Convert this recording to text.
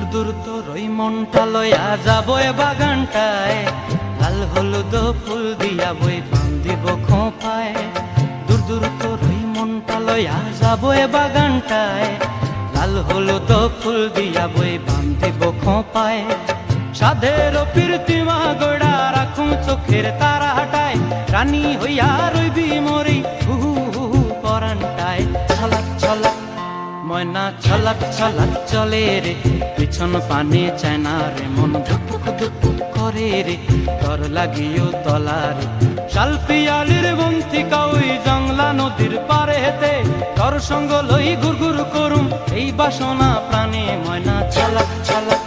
দূর দূর তোর ওই মনটা লয়া যাব বাগানটায়। লাল হলুদ ফুল দিয়া বই পান দিব খোঁপায়। দূর দূর তোর ওই মনটা লয়া যাব বাগানটায়। লাল হলুদ ফুল দিয়া বই পান দিব খোঁপায়। সাধের প্রীতিমা গোড়া রাখুন চোখের তারা হাটায় রানী হইয়া রইবি মরি ময়না ছলাক ছলাক চলে রে, পিছন পানে চায় না রে, মন ঢুক ঢুক করে রে, তর লাগিও তলার শাল পিয়ালির বন্থিকা ওই জংলা নদীর পারে হেতে তর সঙ্গ লই গুর গুর করুম এই বাসনা প্রাণে। ময়না ছলাক ছলাক